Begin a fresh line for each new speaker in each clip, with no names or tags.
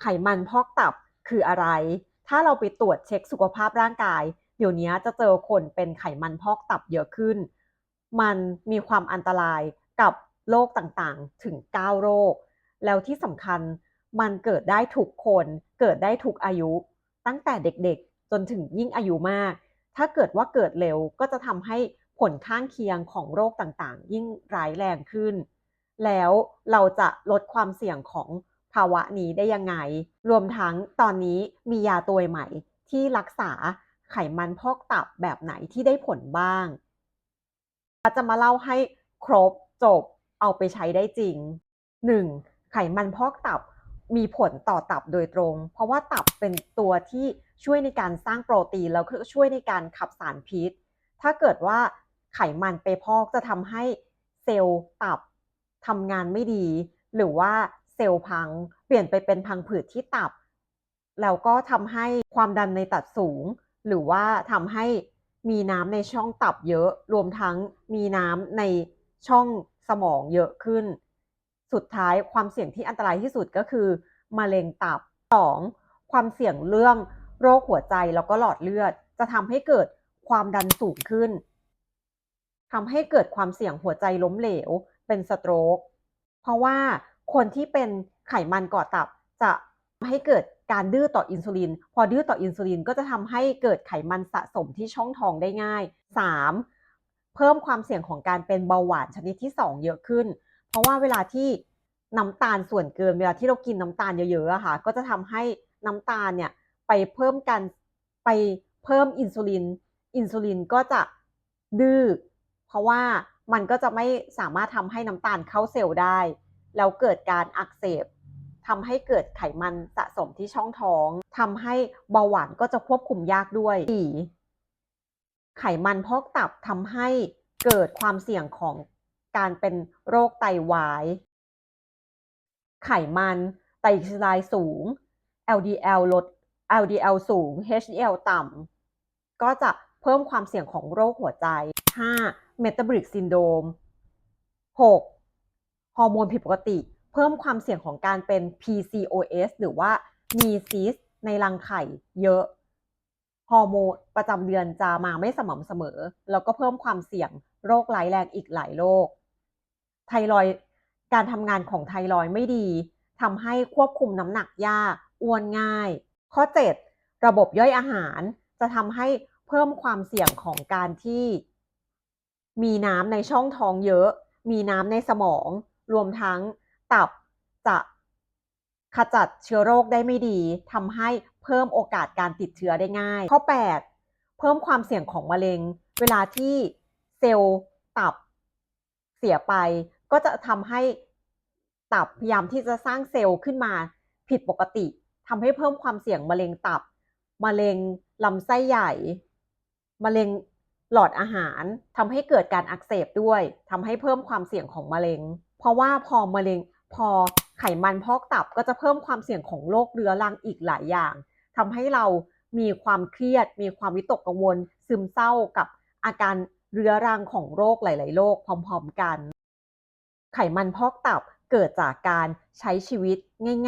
ไขมันพอกตับคืออะไร ถ้าเราไปตรวจเช็คสุขภาพร่างกาย เดี๋ยวนี้จะเจอคนเป็นไขมันพอกตับเยอะขึ้น มันมีความอันตรายกับโรคต่างๆ ถึง 9 โรค แล้วที่สำคัญมันเกิดได้ทุกคน เกิดได้ทุกอายุ ตั้งแต่เด็กๆ จนถึงยิ่งอายุมาก ถ้าเกิดว่าเกิดเร็วก็จะทำให้ผลข้างเคียงของโรคต่างๆ ยิ่งร้ายแรงขึ้น แล้วเราจะลดความเสี่ยงของ ภาวะนี้ได้ยังไง รวมทั้งตอนนี้มียาตัวใหม่ที่รักษาไขมันพอกตับแบบไหนที่ได้ผลบ้าง จะมาเล่าให้ครบจบเอาไปใช้ได้จริง 1. ไขมันพอกตับมีผลต่อตับโดยตรง เพราะว่าตับเป็นตัวที่ช่วยในการสร้างโปรตีน แล้วก็ช่วยในการขับสารพิษ ถ้าเกิดว่าไขมันไปพอกจะทำให้เซลล์ตับทำงานไม่ดี หรือว่า เซลล์พัง เปลี่ยนไปเป็นพังผืดที่ตับ แล้วก็ทำให้ความดันในตับสูง หรือว่าทำให้มีน้ำในช่องตับเยอะ รวมทั้งมีน้ำในช่องสมองเยอะขึ้น สุดท้ายความเสี่ยงที่อันตรายที่สุดก็คือมะเร็งตับ 2. ความเสี่ยงเรื่องโรคหัวใจแล้วก็หลอดเลือด จะทำให้เกิดความดันสูงขึ้นทำให้เกิดความเสี่ยงหัวใจล้มเหลว เป็นสโตรก เพราะว่า คนที่เป็นไขมันก่อตับจะให้เกิดการดื้อต่ออินซูลิน พอดื้อต่ออินซูลินก็จะทำให้เกิดไขมันสะสมที่ช่องท้องได้ง่าย 3. เพิ่มความเสี่ยงของการเป็นเบาหวานชนิดที่ 2 เยอะขึ้น เพราะว่าเวลาที่น้ำตาลส่วนเกินเวลาที่เรากินน้ำตาลเยอะๆอะค่ะ ก็จะทำให้น้ำตาลเนี่ยไปเพิ่มกันไปเพิ่มอินซูลิน อินซูลินก็จะดื้อเพราะว่ามันก็จะไม่สามารถทำให้น้ำตาลเข้าเซลล์ได้ แล้วเกิดการอักเสบทำให้เกิดไขมันสะสมที่ช่องท้องทำให้เบาหวานก็จะควบคุมยากด้วย 4. ไขมันพอกตับทำให้เกิดความเสี่ยงของการเป็นโรคไตวาย ไขมันไตรกลีเซอไรด์สูง LDL ลด LDL สูง HDL ต่ำ ก็จะเพิ่มความเสี่ยงของโรคหัวใจ 5. Metabolic Syndrome 6. ฮอร์โมนผิดปกติ เพิ่มความเสี่ยงของการเป็น PCOS หรือว่ามีซีสในรังไข่เยอะ ฮอร์โมนประจำเดือนจะมาไม่สม่ำเสมอ แล้วก็เพิ่มความเสี่ยงโรคร้ายแรงอีกหลายโรค ไทรอยการทำงานของไทรอยไม่ดีทำให้ควบคุมน้ำหนักยากอ้วนง่าย ข้อ 7 ระบบย่อยอาหารจะทำให้เพิ่มความเสี่ยงของการที่ มีน้ำในช่องท้องเยอะ มีน้ำในสมอง รวมทั้งตับจะขจัดเชื้อโรคได้ไม่ดีทำให้เพิ่มโอกาสการติดเชื้อได้ง่าย ข้อ 8 เพิ่มความเสี่ยงของมะเร็ง เวลาที่เซลล์ตับเสียไป ก็จะทำให้ตับพยายามที่จะสร้างเซลล์ขึ้นมาผิดปกติทำให้เพิ่มความเสี่ยงมะเร็งตับ มะเร็งลำไส้ใหญ่ มะเร็งหลอดอาหารทำให้เกิดการอักเสบด้วยทำให้เพิ่มความเสี่ยงของมะเร็ง เพราะว่าพอมะเร็งพอไขมันพอกตับก็จะเพิ่มความเสี่ยงของโรคเรื้อรังอีกหลายอย่างทำให้เรามีความเครียด มีความวิตกกังวล ซึมเศร้ากับอาการเรื้อรังของโรคหลาย ๆ โรคพร้อม ๆ กัน ไขมันพอกตับเกิดจากการใช้ชีวิต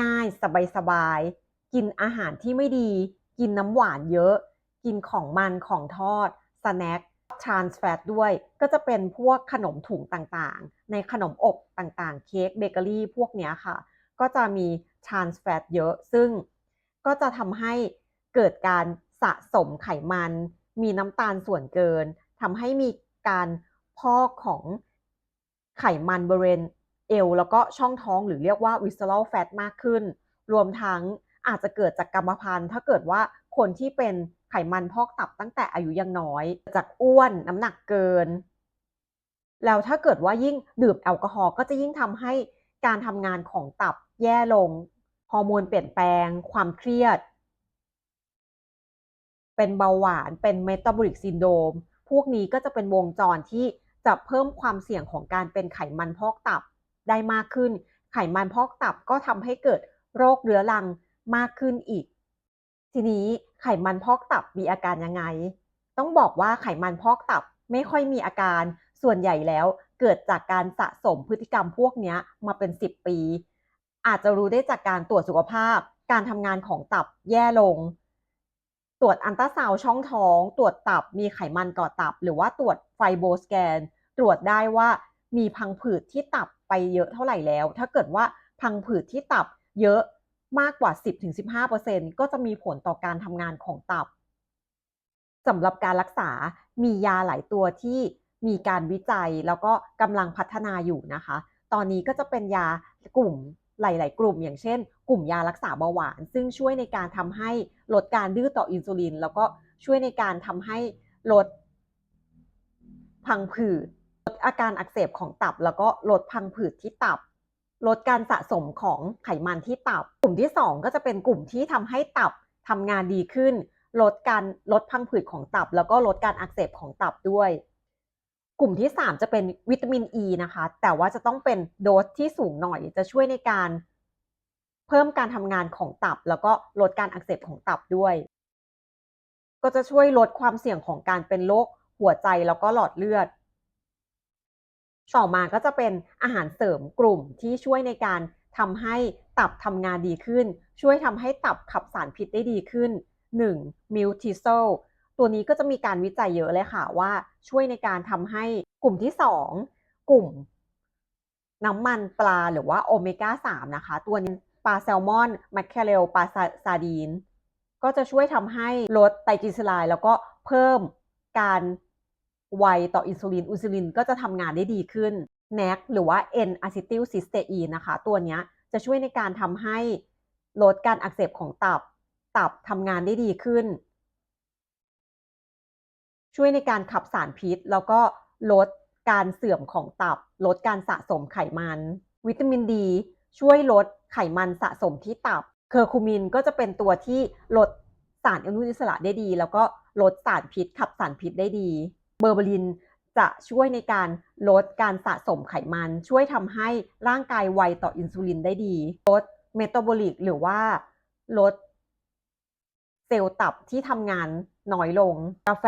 ง่าย ๆ สบาย ๆ กินอาหารที่ไม่ดี กินน้ำหวานเยอะ กินของมันของทอดสแน็ค ทรานส์แฟตด้วย ก็จะเป็นพวกขนมถุงต่างๆ ในขนมอบต่างๆ เค้กเบเกอรี่พวกนี้ค่ะ ก็จะมีทรานส์แฟตเยอะ ซึ่งก็จะทำให้เกิดการสะสมไขมัน มีน้ำตาลส่วนเกินทำให้มีการพอกของไขมันบริเวณเอวแล้วก็ช่องท้องหรือเรียกว่า visceral fat มากขึ้น รวมทั้งอาจจะเกิดจากกรรมพันธุ์ถ้าเกิดว่าคนที่เป็น ไขมันพอกตับตั้งแต่อายุยังน้อย จากอ้วนน้ำหนักเกิน แล้วถ้าเกิดว่ายิ่งดื่มแอลกอฮอล์ก็จะยิ่งทำให้การทำงานของตับแย่ลง ฮอร์โมนเปลี่ยนแปลง ความเครียด เป็นเบาหวาน เป็นเมตาบอลิกซินโดม พวกนี้ก็จะเป็นวงจรที่จะเพิ่มความเสี่ยงของการเป็นไขมันพอกตับได้มากขึ้น ไขมันพอกตับก็ทำให้เกิดโรคเรื้อรังมากขึ้นอีก ทีนี้ไขมันพอกตับมีอาการยังไง ต้องบอกว่าไขมันพอกตับไม่ค่อยมีอาการ ส่วนใหญ่แล้วเกิดจากการสะสมพฤติกรรมพวกนี้มาเป็น 10 ปี อาจจะรู้ได้จากการตรวจสุขภาพ การทำงานของตับแย่ลง ตรวจอันตราซาวด์ช่องท้อง ตรวจตับมีไขมันก่อตับ หรือว่าตรวจไฟโบสแกน ตรวจได้ว่ามีพังผืดที่ตับไปเยอะเท่าไหร่แล้ว ถ้าเกิดว่าพังผืดที่ตับเยอะ มากกว่า 10-15%ก็จะมีผลต่อการทำงานของตับสำหรับการรักษา มียาหลายตัวที่มีการวิจัยแล้วก็กำลังพัฒนาอยู่นะคะ ตอนนี้ก็จะเป็นยากลุ่มหลาย ๆ กลุ่ม อย่างเช่น กลุ่มยารักษาเบาหวาน ซึ่งช่วยในการทำให้ลดการดื้อต่ออินซูลิน แล้วก็ช่วยในการทำให้ลดพังผืดลดอาการอักเสบของตับ แล้วก็ลดพังผืดที่ตับ ลดการสะสมของไขมันที่ตับ กลุ่มที่ 2 ก็จะเป็นกลุ่มที่ทำให้ตับทำงานดีขึ้น ลดการลดพังผืดของตับ แล้วก็ลดการอักเสบของตับด้วย กลุ่มที่ 3 จะเป็นวิตามินอ e ีนะคะ แต่ว่าจะต้องเป็นโดสที่สูงหน่อยจะช่วยในการเพิ่มการทำงานของตับ แล้วก็ลดการอักเสบของตับด้วย ก็จะช่วยลดความเสี่ยงของการเป็นโรคหัวใจแล้วก็หลอดเลือด ต่อมาก็จะเป็นอาหารเสริมกลุ่มที่ช่วยในการทำให้ตับทำงานดีขึ้น ช่วยทำให้ตับขับสารพิษได้ดีขึ้น 1. มิลทิโซตัวนี้ก็จะมีการวิจัยเยอะเลยค่ะว่า ช่วยในการทำให้กลุ่มที่ 2 กลุ่ม น้ำมันปลาหรือว่าโอเมก้า 3 นะคะ ตัวนี้ปลาแซลมอนแมคเคเรลปลาซาดีน ก็จะช่วยทำให้ลดไตรกลีเซอไรด์แล้วก็เพิ่มการ ไวต่ออินซูลินอินซูลินก็จะทำงานได้ดีขึ้น NAC หรือว่า N acetyl cysteine นะคะ ตัวนี้จะช่วยในการทำให้ลดการอักเสบของตับ ตับทำงานได้ดีขึ้น ช่วยในการขับสารพิษ แล้วก็ลดการเสื่อมของตับ ลดการสะสมไขมัน วิตามินดี ช่วยลดไขมันสะสมที่ตับ เคอร์คูมินก็จะเป็นตัวที่ลดสารอนุมูลอิสระได้ดี แล้วก็ลดสารพิษ ขับสารพิษได้ดี เบอร์เบรินจะช่วยในการลดการสะสมไขมัน ช่วยทำให้ร่างกายไวต่ออินซูลินได้ดี ลดเมตาบอลิกหรือว่าลดเซลล์ตับที่ทำงานน้อยลง กาแฟ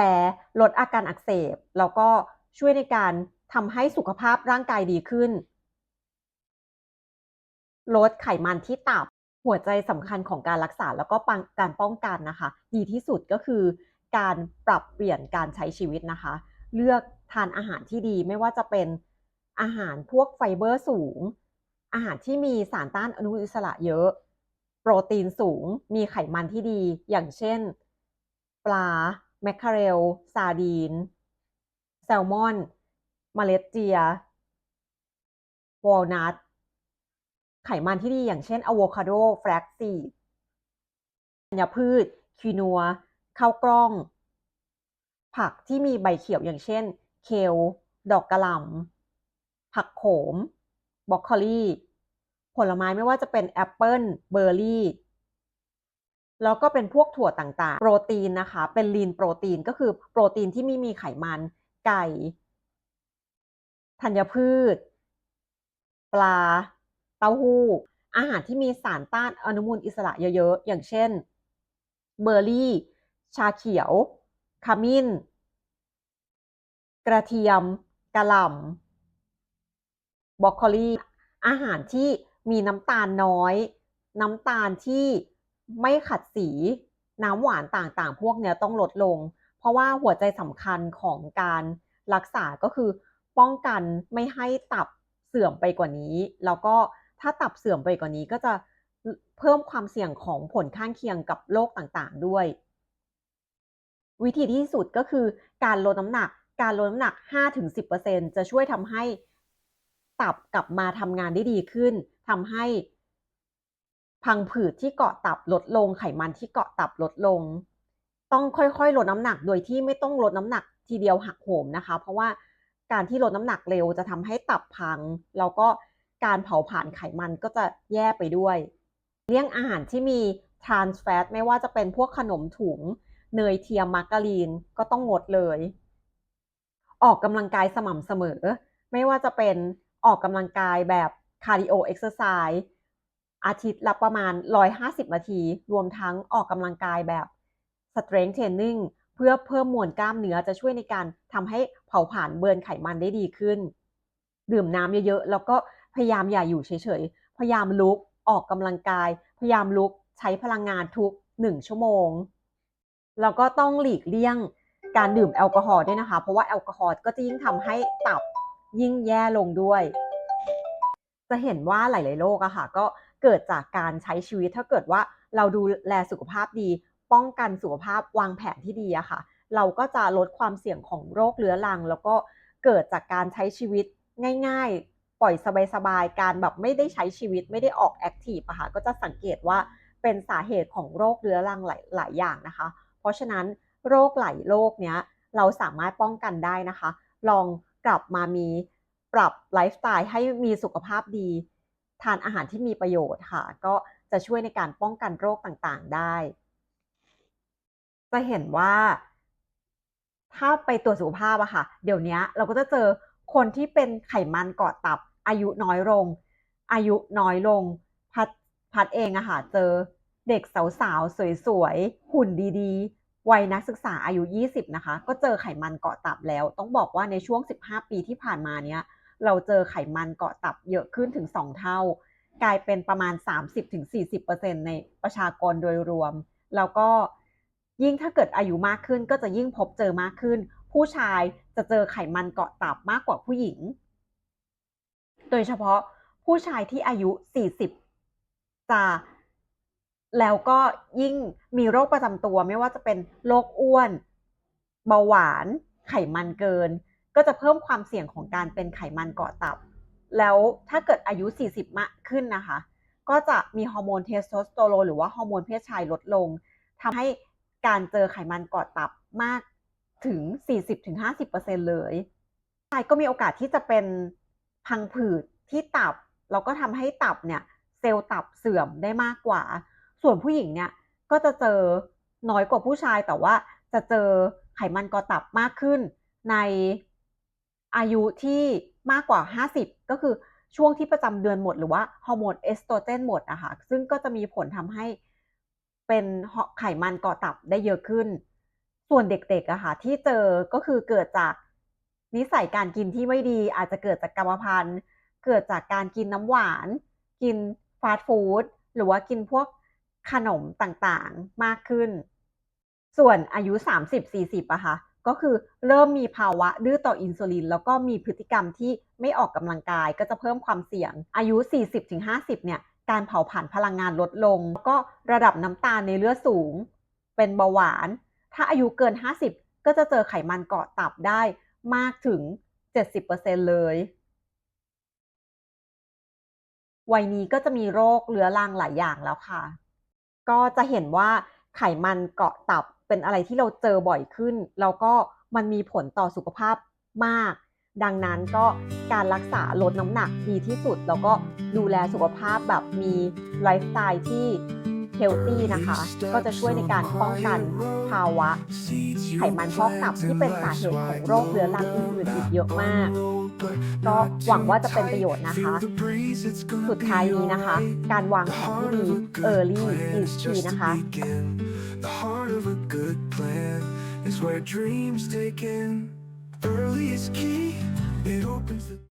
ลดอาการอักเสบ แล้วก็ช่วยในการทำให้สุขภาพร่างกายดีขึ้น ลดไขมันที่ตับหัวใจสำคัญของการรักษาแล้วก็การป้องกันนะคะ ดีที่สุดก็คือ การปรับเปลี่ยนการใช้ชีวิตนะคะ เลือกทานอาหารที่ดีไม่ว่าจะเป็นอาหารพวกไฟเบอร์สูง อาหารที่มีสารต้านอนุมูลอิสระเยอะ โปรตีนสูง มีไขมันที่ดี อย่างเช่น ปลา แมคคาเรล ซาดีน แซลมอนเมล็ดเจียวอลนัทไขมันที่ดีอย่างเช่นอะโวคาโดแฟลกซีดธัญพืช คีนัว ข้าวกล้อง ผักที่มีใบเขียวอย่างเช่น เคล ดอกกระหล่ำผักโขมบรอกโคลีผลไม้ไม่ว่าจะเป็นแอปเปิลเบอร์รี่แล้วก็เป็นพวกถั่วต่างๆ โปรตีนนะคะ เป็นลีนโปรตีนก็คือโปรตีนที่ไม่มีไขมัน ไก่ ธัญพืช ปลา เต้าหู้ อาหารที่มีสารต้านอนุมูลอิสระเยอะๆ อย่างเช่น เบอร์รี่ ชาเขียว ขมิ้น กระเทียม กระหล่ำบรอกโคลีอาหารที่มีน้ำตาลน้อย น้ำตาลที่ไม่ขัดสี น้ำหวานต่างๆ พวกเนี้ยต้องลดลง เพราะว่าหัวใจสำคัญของการรักษาก็คือป้องกันไม่ให้ตับเสื่อมไปกว่านี้ แล้วก็ถ้าตับเสื่อมไปกว่านี้ก็จะเพิ่มความเสี่ยงของผลข้างเคียงกับโรคต่างๆด้วย วิธีที่สุดก็คือการลดน้ำหนัก การลดน้ำหนัก 5-10%จะช่วยทำให้ตับกลับมาทำงานได้ดีขึ้นทำให้พังผืดที่เกาะตับลดลง ไขมันที่เกาะตับลดลง ต้องค่อยๆ ลดน้ำหนักโดยที่ไม่ต้องลดน้ำหนักทีเดียวหักโหมนะคะ เพราะว่าการที่ลดน้ำหนักเร็วจะทำให้ตับพัง แล้วก็การเผาผลาญไขมันก็จะแย่ไปด้วย เลี่ยงอาหารที่มีทรานส์แฟตไม่ว่าจะเป็นพวกขนมถุง เนยเทียมมาการีนก็ต้องงดเลย ออกกำลังกายสม่ำเสมอ ไม่ว่าจะเป็นออกกำลังกายแบบคาร์ดิโอเอ็กซ์ไซส์อาทิตย์ละประมาณ 150 นาที รวมทั้งออกกำลังกายแบบ strength training เพื่อเพิ่มมวลกล้ามเนื้อจะช่วยในการทำให้เผาผลาญเบิร์นไขมันได้ดีขึ้น ดื่มน้ำเยอะๆ แล้วก็พยายามอย่าอยู่เฉยๆ พยายามลุกออกกำลังกาย พยายามลุกใช้พลังงานทุก 1 ชั่วโมง แล้วก็ต้องหลีกเลี่ยงการดื่มแอลกอฮอล์ด้วยนะคะ เพราะว่าแอลกอฮอล์ก็จะยิ่งทำให้ตับยิ่งแย่ลงด้วย จะเห็นว่าหลาย ๆ โรคอะค่ะ ก็เกิดจากการใช้ชีวิตถ้าเกิดว่าเราดูแลสุขภาพดี ป้องกันสุขภาพวางแผนที่ดีอะค่ะ เราก็จะลดความเสี่ยงของโรคเรื้อรัง แล้วก็เกิดจากการใช้ชีวิตง่าย ๆ ปล่อยสบาย ๆ การแบบไม่ได้ใช้ชีวิตไม่ได้ออกแอคทีฟอะค่ะก็จะสังเกตว่าเป็นสาเหตุของโรคเรื้อรังหลายหลายอย่างนะคะ เพราะฉะนั้นโรคหลายโรคเนี้ยเราสามารถป้องกันได้นะคะ ลองกลับมามีปรับไลฟ์สไตล์ให้มีสุขภาพดี ทานอาหารที่มีประโยชน์ค่ะ ก็จะช่วยในการป้องกันโรคต่างๆได้ จะเห็นว่า ถ้าไปตรวจสุขภาพอะค่ะ เดี๋ยวนี้เราก็จะเจอคนที่เป็นไขมันเกาะตับ อายุน้อยลง อายุน้อยลง พัดพัดเองอะค่ะ เจอ เด็กสาวๆ สวยๆ หุ่นดีๆ วัยนักศึกษาอายุ 20 นะคะ ก็เจอไขมันเกาะตับแล้ว ต้องบอกว่าในช่วง 15 ปีที่ผ่านมาเนี้ย เราเจอไขมันเกาะตับเยอะขึ้นถึง 2 เท่า กลายเป็นประมาณ 30-40%ในประชากรโดยรวม แล้วก็ยิ่งถ้าเกิดอายุมากขึ้นก็จะยิ่งพบเจอมากขึ้น ผู้ชายจะเจอไขมันเกาะตับมากกว่าผู้หญิง โดยเฉพาะผู้ชายที่อายุ 40 จะ แล้วก็ยิ่งมีโรคประจำตัวไม่ว่าจะเป็นโรคอ้วน เบาหวาน ไขมันเกิน ก็จะเพิ่มความเสี่ยงของการเป็นไขมันเกาะตับ แล้วถ้าเกิดอายุ 40 มากขึ้นนะคะ ก็จะมีฮอร์โมนเทสโทสเตอโรนหรือว่าฮอร์โมนเพศชายลดลงทำให้การเจอไขมันเกาะตับมากถึง 40-50%เลยชายก็มีโอกาสที่จะเป็นพังผืดที่ตับ แล้วก็ทำให้ตับเนี่ยเซลล์ตับเสื่อมได้มากกว่า ส่วนผู้หญิงเนี่ยก็จะเจอน้อยกว่าผู้ชายแต่ว่าจะเจอไขมันเกาะตับมากขึ้น ในอายุที่มากกว่า 50 ก็คือช่วงที่ประจำเดือนหมดหรือว่าฮอร์โมนเอสโตรเจนหมดอะค่ะซึ่งก็จะมีผลทำให้เป็นไขมันเกาะตับได้เยอะขึ้น ส่วนเด็กๆอะค่ะที่เจอก็คือเกิดจากนิสัยการกินที่ไม่ดี อาจจะเกิดจากกรรมพันธุ์ เกิดจากการกินน้ำหวาน กินฟาสต์ฟู้ดหรือว่ากินพวก ขนมต่างๆมากขึ้น ส่วนอายุ 30-40อะค่ะก็คือเริ่มมีภาวะดื้อต่ออินซูลิน แล้วก็มีพฤติกรรมที่ไม่ออกกำลังกายก็จะเพิ่มความเสี่ยง อายุ 40-50 เนี่ย การเผาผลาญพลังงานลดลง ก็ระดับน้ำตาลในเลือดสูง เป็นเบาหวาน ถ้าอายุเกิน 50 ก็จะเจอไขมันเกาะตับได้มากถึง 70%เลยวัยนี้ก็จะมีโรคเรื้อรังหลายอย่างแล้วค่ะ ก็จะเห็นว่าไขมันเกาะตับเป็นอะไรที่เราเจอบ่อยขึ้น แล้วก็มันมีผลต่อสุขภาพมาก ดังนั้นก็การรักษาลดน้ำหนักดีที่สุด แล้วก็ดูแลสุขภาพแบบมีไลฟ์สไตล์ที่เฮลตี้นะคะ ก็จะช่วยในการป้องกันภาวะ ไขมันพอกตับที่เป็นสาเหตุของโรคเรื้อรังอื่นๆอีกเยอะมาก ก็หวังว่าจะเป็นประโยชน์นะคะ สุดท้ายนี้นะคะ การวางแผนที่ดี Early is key นะคะ
The heart of a good plan is where dreams take in. Early is key, it opens the